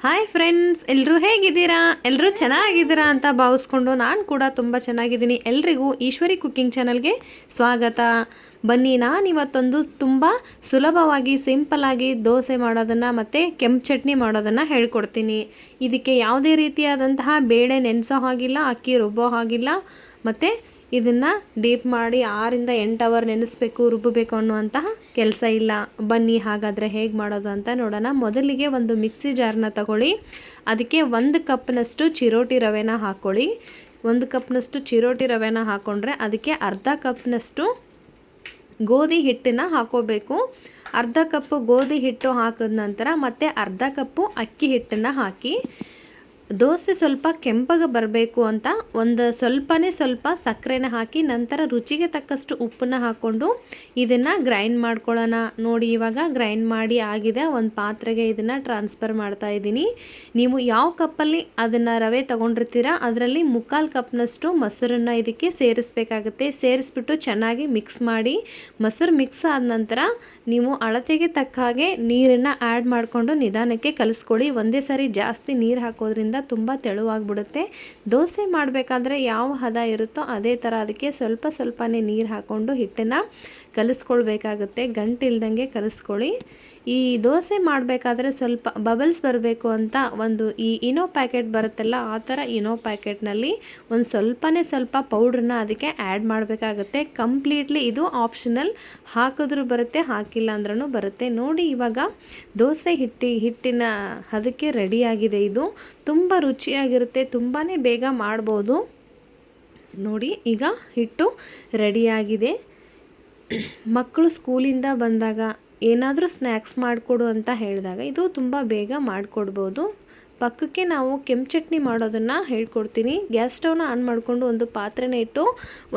Hi friends ಎಲ್ಲರೂ ಹೇಗಿದ್ದೀರಾ? ಎಲ್ಲರೂ ಚೆನ್ನಾಗಿದ್ದೀರಾ ಅಂತ ಭಾವಿಸ್ಕೊಂಡು ನಾನು ಕೂಡ ತುಂಬ ಚೆನ್ನಾಗಿದ್ದೀನಿ. ಎಲ್ರಿಗೂ ಈಶ್ವರಿ ಕುಕ್ಕಿಂಗ್ ಚಾನಲ್ಗೆ ಸ್ವಾಗತ. ಬನ್ನಿ, ನಾನು ಇವತ್ತೊಂದು ತುಂಬ ಸುಲಭವಾಗಿ ಸಿಂಪಲಾಗಿ ದೋಸೆ ಮಾಡೋದನ್ನು ಮತ್ತು ಕೆಂಪು ಚಟ್ನಿ ಮಾಡೋದನ್ನು ಹೇಳ್ಕೊಡ್ತೀನಿ. ಇದಕ್ಕೆ ಯಾವುದೇ ರೀತಿಯಾದಂತಹ ಬೇಳೆ ನೆನೆಸೋ ಹಾಗಿಲ್ಲ, ಅಕ್ಕಿ ರುಬ್ಬೋ ಹಾಗಿಲ್ಲ, ಮತ್ತು ಇದನ್ನು ಡೀಪ್ ಮಾಡಿ ಆರಿಂದ ಎಂಟು ಅವರ್ ನೆನೆಸ್ಬೇಕು ರುಬ್ಬಬೇಕು ಅನ್ನುವಂತಹ ಕೆಲಸ ಇಲ್ಲ. ಬನ್ನಿ ಹಾಗಾದರೆ ಹೇಗೆ ಮಾಡೋದು ಅಂತ ನೋಡೋಣ. ಮೊದಲಿಗೆ ಒಂದು ಮಿಕ್ಸಿ ಜಾರ್ನ ತಗೊಳ್ಳಿ. ಅದಕ್ಕೆ ಒಂದು ಕಪ್ನಷ್ಟು ಚಿರೋಟಿ ರವೆನ ಹಾಕ್ಕೊಳ್ಳಿ ಒಂದು ಕಪ್ನಷ್ಟು ಚಿರೋಟಿ ರವೆನ ಹಾಕ್ಕೊಂಡ್ರೆ ಅದಕ್ಕೆ ಅರ್ಧ ಕಪ್ನಷ್ಟು ಗೋಧಿ ಹಿಟ್ಟನ್ನು ಹಾಕೋಬೇಕು. ಅರ್ಧ ಕಪ್ಪು ಗೋಧಿ ಹಿಟ್ಟು ಹಾಕಿದ ನಂತರ ಮತ್ತು ಅರ್ಧ ಕಪ್ಪು ಅಕ್ಕಿ ಹಿಟ್ಟನ್ನು ಹಾಕಿ ದೋಸೆ ಸ್ವಲ್ಪ ಕೆಂಪಗೆ ಬರಬೇಕು ಅಂತ ಒಂದು ಸ್ವಲ್ಪನೇ ಸ್ವಲ್ಪ ಸಕ್ಕರೆನ ಹಾಕಿ ನಂತರ ರುಚಿಗೆ ತಕ್ಕಷ್ಟು ಉಪ್ಪನ್ನ ಹಾಕ್ಕೊಂಡು ಇದನ್ನು ಗ್ರೈಂಡ್ ಮಾಡ್ಕೊಳ್ಳೋಣ. ನೋಡಿ, ಇವಾಗ ಗ್ರೈಂಡ್ ಮಾಡಿ ಆಗಿದೆ. ಒಂದು ಪಾತ್ರೆಗೆ ಇದನ್ನು ಟ್ರಾನ್ಸ್ಫರ್ ಮಾಡ್ತಾ ಇದ್ದೀನಿ. ನೀವು ಯಾವ ಕಪ್ಪಲ್ಲಿ ಅದನ್ನು ರವೆ ತೊಗೊಂಡಿರ್ತೀರ, ಅದರಲ್ಲಿ ಮುಕ್ಕಾಲು ಕಪ್ನಷ್ಟು ಮೊಸರನ್ನು ಇದಕ್ಕೆ ಸೇರಿಸ್ಬೇಕಾಗುತ್ತೆ. ಸೇರಿಸ್ಬಿಟ್ಟು ಚೆನ್ನಾಗಿ ಮಿಕ್ಸ್ ಮಾಡಿ, ಮೊಸರು ಮಿಕ್ಸ್ ಆದ ನಂತರ ನೀವು ಅಳತೆಗೆ ತಕ್ಕ ಹಾಗೆ ನೀರನ್ನು ಆ್ಯಡ್ ಮಾಡಿಕೊಂಡು ನಿಧಾನಕ್ಕೆ ಕಲಿಸ್ಕೊಳ್ಳಿ. ಒಂದೇ ಸಾರಿ ಜಾಸ್ತಿ ನೀರು ಹಾಕೋದ್ರಿಂದ ತುಂಬ ತೆಳುವಾಗಿಬಿಡುತ್ತೆ. ದೋಸೆ ಮಾಡಬೇಕಾದ್ರೆ ಯಾವ ಹದ ಇರುತ್ತೋ ಅದೇ ಥರ ಅದಕ್ಕೆ ಸ್ವಲ್ಪ ಸ್ವಲ್ಪನೇ ನೀರು ಹಾಕ್ಕೊಂಡು ಹಿಟ್ಟನ್ನು ಕಲಿಸ್ಕೊಳ್ಬೇಕಾಗುತ್ತೆ. ಗಂಟಿಲ್ದಂಗೆ ಕಲಿಸ್ಕೊಳ್ಳಿ. ಈ ದೋಸೆ ಮಾಡಬೇಕಾದ್ರೆ ಸ್ವಲ್ಪ ಬಬಲ್ಸ್ ಬರಬೇಕು ಅಂತ ಒಂದು ಈ ಇನೋ ಪ್ಯಾಕೆಟ್ ಬರುತ್ತಲ್ಲ, ಆ ಥರ ಇನೋ ಪ್ಯಾಕೆಟ್ನಲ್ಲಿ ಒಂದು ಸ್ವಲ್ಪನೇ ಸ್ವಲ್ಪ ಪೌಡ್ರನ್ನ ಅದಕ್ಕೆ ಆ್ಯಡ್ ಮಾಡಬೇಕಾಗುತ್ತೆ. ಕಂಪ್ಲೀಟ್ಲಿ ಇದು ಆಪ್ಷನಲ್ ಹಾಕಿದ್ರೂ ಬರುತ್ತೆ, ಹಾಕಿಲ್ಲ ಅಂದ್ರೂ ಬರುತ್ತೆ. ನೋಡಿ ಇವಾಗ ದೋಸೆ ಹಿಟ್ಟಿ, ಹಿಟ್ಟಿನ ಅದಕ್ಕೆ ರೆಡಿಯಾಗಿದೆ ಇದು. ತುಂಬ ರುಚಿಯಾಗಿರುತ್ತೆ ತುಂಬಾ ಬೇಗ ಮಾಡ್ಬೋದು. ನೋಡಿ, ಈಗ ಹಿಟ್ಟು ರೆಡಿಯಾಗಿದೆ ಮಕ್ಕಳು ಸ್ಕೂಲಿಂದ ಬಂದಾಗ ಏನಾದರೂ ಸ್ನ್ಯಾಕ್ಸ್ ಮಾಡಿಕೊಡು ಅಂತ ಹೇಳಿದಾಗ ಇದು ತುಂಬ ಬೇಗ ಮಾಡಿಕೊಡ್ಬೋದು. ಪಕ್ಕಕ್ಕೆ ನಾವು ಕೆಂಪು ಚಟ್ನಿ ಮಾಡೋದನ್ನು ಹೇಳ್ಕೊಡ್ತೀನಿ. ಗ್ಯಾಸ್ ಸ್ಟವ್ನ ಆನ್ ಮಾಡಿಕೊಂಡು ಒಂದು ಪಾತ್ರೆನ ಇಟ್ಟು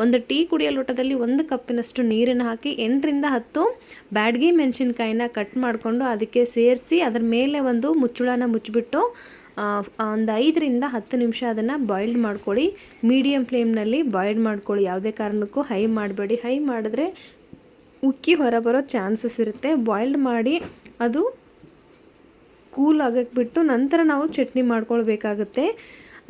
ಒಂದು ಟೀ ಕುಡಿಯೋ ಲೋಟದಲ್ಲಿ ಒಂದು ಕಪ್ಪಿನಷ್ಟು ನೀರನ್ನು ಹಾಕಿ ಎಂಟರಿಂದ ಹತ್ತು ಬ್ಯಾಡ್ಗಿ ಮೆಣಸಿನ್ಕಾಯಿನ ಕಟ್ ಮಾಡಿಕೊಂಡು ಅದಕ್ಕೆ ಸೇರಿಸಿ ಅದರ ಮೇಲೆ ಒಂದು ಮುಚ್ಚುಳನ ಮುಚ್ಚಿಬಿಟ್ಟು ಒಂದು ಐದರಿಂದ ಹತ್ತು ನಿಮಿಷ ಅದನ್ನು ಬಾಯ್ಲ್ಡ್ ಮಾಡ್ಕೊಳ್ಳಿ. ಮೀಡಿಯಮ್ ಫ್ಲೇಮ್ನಲ್ಲಿ ಬಾಯ್ಲ್ಡ್ ಮಾಡ್ಕೊಳ್ಳಿ. ಯಾವುದೇ ಕಾರಣಕ್ಕೂ ಹೈ ಮಾಡಬೇಡಿ. ಹೈ ಮಾಡಿದ್ರೆ ಉಕ್ಕಿ ಹೊರಬರೋ ಚಾನ್ಸಸ್ ಇರುತ್ತೆ. ಬಾಯ್ಲ್ಡ್ ಮಾಡಿ ಅದು ಕೂಲ್ ಆಗಕ್ಕೆ ಬಿಟ್ಟು ನಂತರ ನಾವು ಚಟ್ನಿ ಮಾಡ್ಕೊಳ್ಬೇಕಾಗುತ್ತೆ.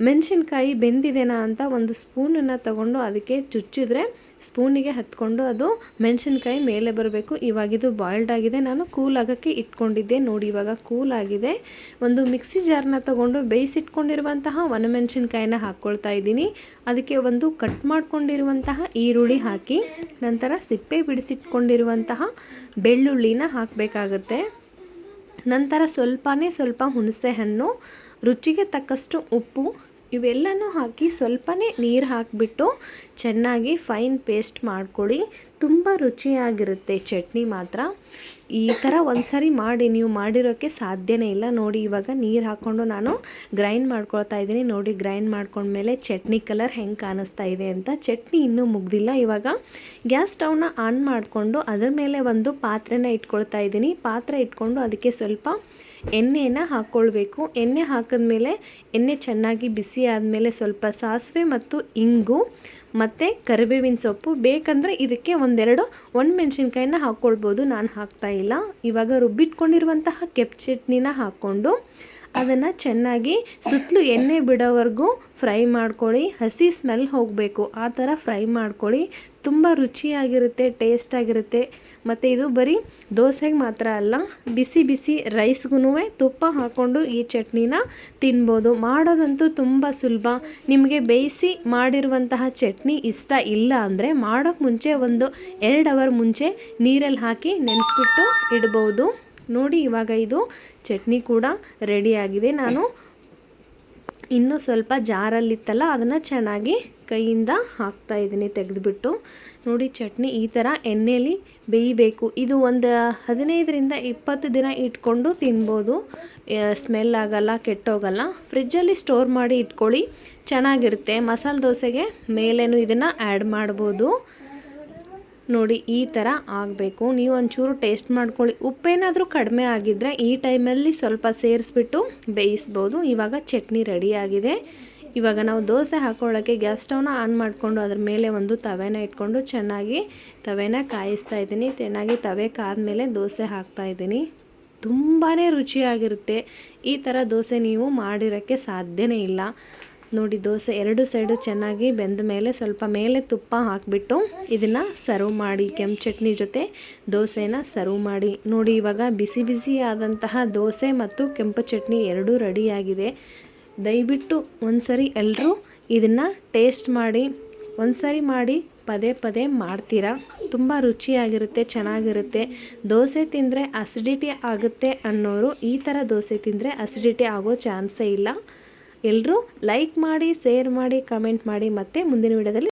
ಮೆಣಸಿನ್ಕಾಯಿ ಬೆಂದಿದೆನಾ ಅಂತ ಒಂದು ಸ್ಪೂನನ್ನು ತಗೊಂಡು ಅದಕ್ಕೆ ಚುಚ್ಚಿದ್ರೆ ಸ್ಪೂನಿಗೆ ಹತ್ಕೊಂಡು ಅದು ಮೆಣಸಿನ್ಕಾಯಿ ಮೇಲೆ ಬರಬೇಕು. ಇವಾಗಿದು ಬಾಯ್ಲ್ಡ್ ಆಗಿದೆ. ನಾನು ಕೂಲ್ ಆಗೋಕ್ಕೆ ಇಟ್ಕೊಂಡಿದ್ದೆ. ನೋಡಿ, ಇವಾಗ ಕೂಲ್ ಆಗಿದೆ. ಒಂದು ಮಿಕ್ಸಿ ಜಾರ್ನ ತಗೊಂಡು ಬೇಯಿಸಿಟ್ಕೊಂಡಿರುವಂತಹ ಒಣಮೆಣಸಿನ್ಕಾಯಿನ ಹಾಕ್ಕೊಳ್ತಾ ಇದ್ದೀನಿ. ಅದಕ್ಕೆ ಒಂದು ಕಟ್ ಮಾಡ್ಕೊಂಡಿರುವಂತಹ ಈರುಳ್ಳಿ ಹಾಕಿ, ನಂತರ ಸಿಪ್ಪೆ ಬಿಡಿಸಿಟ್ಕೊಂಡಿರುವಂತಹ ಬೆಳ್ಳುಳ್ಳಿನ ಹಾಕಬೇಕಾಗತ್ತೆ. ನಂತರ ಸ್ವಲ್ಪನೇ ಸ್ವಲ್ಪ ಹುಣಸೆ ಹಣ್ಣು ರುಚಿಗೆ ತಕ್ಕಷ್ಟು ಉಪ್ಪು ಇವೆಲ್ಲನೂ ಹಾಕಿ ಸ್ವಲ್ಪನೇ ನೀರು ಹಾಕಿಬಿಟ್ಟು ಚೆನ್ನಾಗಿ ಫೈನ್ ಪೇಸ್ಟ್ ಮಾಡ್ಕೊಳ್ಳಿ ತುಂಬ ರುಚಿಯಾಗಿರುತ್ತೆ ಚಟ್ನಿ ಮಾತ್ರ. ಈ ಥರ ಒಂದು ಸಾರಿ ಮಾಡಿ, ನೀವು ಮಾಡಿರೋಕ್ಕೆ ಸಾಧ್ಯನೇ ಇಲ್ಲ. ನೋಡಿ, ಇವಾಗ ನೀರು ಹಾಕ್ಕೊಂಡು ನಾನು ಗ್ರೈಂಡ್ ಮಾಡ್ಕೊಳ್ತಾ ಇದ್ದೀನಿ. ನೋಡಿ ಗ್ರೈಂಡ್ ಮಾಡ್ಕೊಂಡ್ಮೇಲೆ ಚಟ್ನಿ ಕಲರ್ ಹೆಂಗೆ ಕಾಣಿಸ್ತಾ ಇದೆ ಅಂತ. ಚಟ್ನಿ ಇನ್ನೂ ಮುಗ್ದಿಲ್ಲ. ಇವಾಗ ಗ್ಯಾಸ್ ಸ್ಟೌವ್ನ ಆನ್ ಮಾಡಿಕೊಂಡು ಅದರ ಮೇಲೆ ಒಂದು ಪಾತ್ರೆನ ಇಟ್ಕೊಳ್ತಾ ಇದ್ದೀನಿ. ಪಾತ್ರೆ ಇಟ್ಕೊಂಡು ಅದಕ್ಕೆ ಸ್ವಲ್ಪ ಎಣ್ಣೆನ ಹಾಕ್ಕೊಳ್ಬೇಕು ಎಣ್ಣೆ ಹಾಕಿದ್ಮೇಲೆ ಎಣ್ಣೆ ಚೆನ್ನಾಗಿ ಬಿಸಿ ಆದಮೇಲೆ ಸ್ವಲ್ಪ ಸಾಸಿವೆ ಮತ್ತು ಇಂಗು ಮತ್ತು ಕರಿಬೇವಿನ ಸೊಪ್ಪು ಬೇಕಂದರೆ ಇದಕ್ಕೆ ಒಂದೆರಡು ಒಣಮೆಣ್ಸಿನ್ಕಾಯಿನ ಹಾಕ್ಕೊಳ್ಬೋದು ನಾನು ಹಾಕ್ತಾ ಇಲ್ಲ. ಇವಾಗ ರುಬ್ಬಿಟ್ಕೊಂಡಿರುವಂತಹ ಕೆಪ್ ಚಟ್ನಿನ ಹಾಕ್ಕೊಂಡು ಅದನ್ನು ಚೆನ್ನಾಗಿ ಸುತ್ತಲೂ ಎಣ್ಣೆ ಬಿಡೋವರೆಗೂ ಫ್ರೈ ಮಾಡ್ಕೊಳ್ಳಿ. ಹಸಿ ಸ್ಮೆಲ್ ಹೋಗಬೇಕು. ಆ ಥರ ಫ್ರೈ ಮಾಡ್ಕೊಳ್ಳಿ. ತುಂಬ ರುಚಿಯಾಗಿರುತ್ತೆ, ಟೇಸ್ಟಾಗಿರುತ್ತೆ. ಮತ್ತು ಇದು ಬರೀ ದೋಸೆಗೆ ಮಾತ್ರ ಅಲ್ಲ, ಬಿಸಿ ಬಿಸಿ ರೈಸ್ಗೂ ತುಪ್ಪ ಹಾಕ್ಕೊಂಡು ಈ ಚಟ್ನಿನ ತಿನ್ಬೋದು. ಮಾಡೋದಂತೂ ತುಂಬ ಸುಲಭ. ನಿಮಗೆ ಬೇಯಿಸಿ ಮಾಡಿರುವಂತಹ ಚಟ್ನಿ ಇಷ್ಟ ಇಲ್ಲ ಅಂದರೆ ಮಾಡೋಕ್ಕೆ ಮುಂಚೆ ಒಂದು ಎರಡು ಅವರ್ ಮುಂಚೆ ನೀರಲ್ಲಿ ಹಾಕಿ ನೆನೆಸ್ಬಿಟ್ಟು ಇಡ್ಬೋದು. ನೋಡಿ, ಇವಾಗ ಇದು ಚಟ್ನಿ ಕೂಡ ರೆಡಿಯಾಗಿದೆ ನಾನು ಇನ್ನೂ ಸ್ವಲ್ಪ ಜಾರಲ್ಲಿತ್ತಲ್ಲ, ಅದನ್ನು ಚೆನ್ನಾಗಿ ಕೈಯಿಂದ ಹಾಕ್ತಾ ಇದ್ದೀನಿ, ತೆಗೆದುಬಿಟ್ಟು. ನೋಡಿ, ಚಟ್ನಿ ಈ ಥರ ಎಣ್ಣೆಯಲ್ಲಿ ಬೇಯಬೇಕು. ಇದು ಒಂದು ಹದಿನೈದರಿಂದ ಇಪ್ಪತ್ತು ದಿನ ಇಟ್ಕೊಂಡು ತಿನ್ಬೋದು. ಸ್ಮೆಲ್ ಆಗಲ್ಲ, ಕೆಟ್ಟೋಗಲ್ಲ. ಫ್ರಿಜ್ಜಲ್ಲಿ ಸ್ಟೋರ್ ಮಾಡಿ ಇಟ್ಕೊಳ್ಳಿ. ಚೆನ್ನಾಗಿರುತ್ತೆ. ಮಸಾಲೆ ದೋಸೆಗೆ ಮೇಲೇನು ಇದನ್ನು ಆ್ಯಡ್ ಮಾಡ್ಬೋದು. ನೋಡಿ ಈ ಥರ ಆಗಬೇಕು. ನೀವು ಒಂಚೂರು ಟೇಸ್ಟ್ ಮಾಡ್ಕೊಳ್ಳಿ. ಉಪ್ಪೇನಾದರೂ ಕಡಿಮೆ ಆಗಿದ್ದರೆ ಈ ಟೈಮಲ್ಲಿ ಸ್ವಲ್ಪ ಸೇರಿಸ್ಬಿಟ್ಟು ಬೇಯಿಸ್ಬೋದು. ಇವಾಗ ಚಟ್ನಿ ರೆಡಿಯಾಗಿದೆ ಇವಾಗ ನಾವು ದೋಸೆ ಹಾಕೊಳ್ಳೋಕ್ಕೆ ಗ್ಯಾಸ್ ಸ್ಟವ್ನ ಆನ್ ಮಾಡಿಕೊಂಡು ಅದ್ರ ಮೇಲೆ ಒಂದು ತವೆನ ಇಟ್ಕೊಂಡು ಚೆನ್ನಾಗಿ ತವೆನ ಕಾಯಿಸ್ತಾ ಇದ್ದೀನಿ. ಚೆನ್ನಾಗಿ ತವೆ ಕಾದ್ಮೇಲೆ ದೋಸೆ ಹಾಕ್ತಾ ಇದ್ದೀನಿ. ತುಂಬಾ ರುಚಿಯಾಗಿರುತ್ತೆ. ಈ ಥರ ದೋಸೆ ನೀವು ಮಾಡಿರೋಕ್ಕೆ ಸಾಧ್ಯನೇ ಇಲ್ಲ. ನೋಡಿ ದೋಸೆ ಎರಡು ಸೈಡು ಚೆನ್ನಾಗಿ ಬೆಂದ ಮೇಲೆ ಸ್ವಲ್ಪ ಮೇಲೆ ತುಪ್ಪ ಹಾಕಿಬಿಟ್ಟು ಇದನ್ನು ಸರ್ವ್ ಮಾಡಿ ಕೆಂಪು ಚಟ್ನಿ ಜೊತೆ ದೋಸೆನ ಸರ್ವ್ ಮಾಡಿ. ನೋಡಿ ಇವಾಗ ಬಿಸಿ ಬಿಸಿ ಆದಂತಹ ದೋಸೆ ಮತ್ತು ಕೆಂಪು ಚಟ್ನಿ ಎರಡೂ ರೆಡಿಯಾಗಿದೆ. ದಯವಿಟ್ಟು ಒಂದ್ಸರಿ ಎಲ್ಲರೂ ಇದನ್ನು ಟೇಸ್ಟ್ ಮಾಡಿ, ಒಂದ್ಸರಿ ಮಾಡಿ ಪದೇ ಪದೇ ಮಾಡ್ತೀರಾ? ತುಂಬ ರುಚಿಯಾಗಿರುತ್ತೆ, ಚೆನ್ನಾಗಿರುತ್ತೆ. ದೋಸೆ ತಿಂದರೆ ಅಸಿಡಿಟಿ ಆಗುತ್ತೆ ಅನ್ನೋರು ಈ ಥರ ದೋಸೆ ತಿಂದರೆ ಅಸಿಡಿಟಿ ಆಗೋ ಚಾನ್ಸೇ ಇಲ್ಲ. ಎಲ್ಲರೂ ಲೈಕ್ ಮಾಡಿ ಶೇರ್ ಮಾಡಿ ಕಮೆಂಟ್ ಮಾಡಿ ಮತ್ತೆ ಮುಂದಿನ ವಿಡಿಯೋದಲ್ಲಿ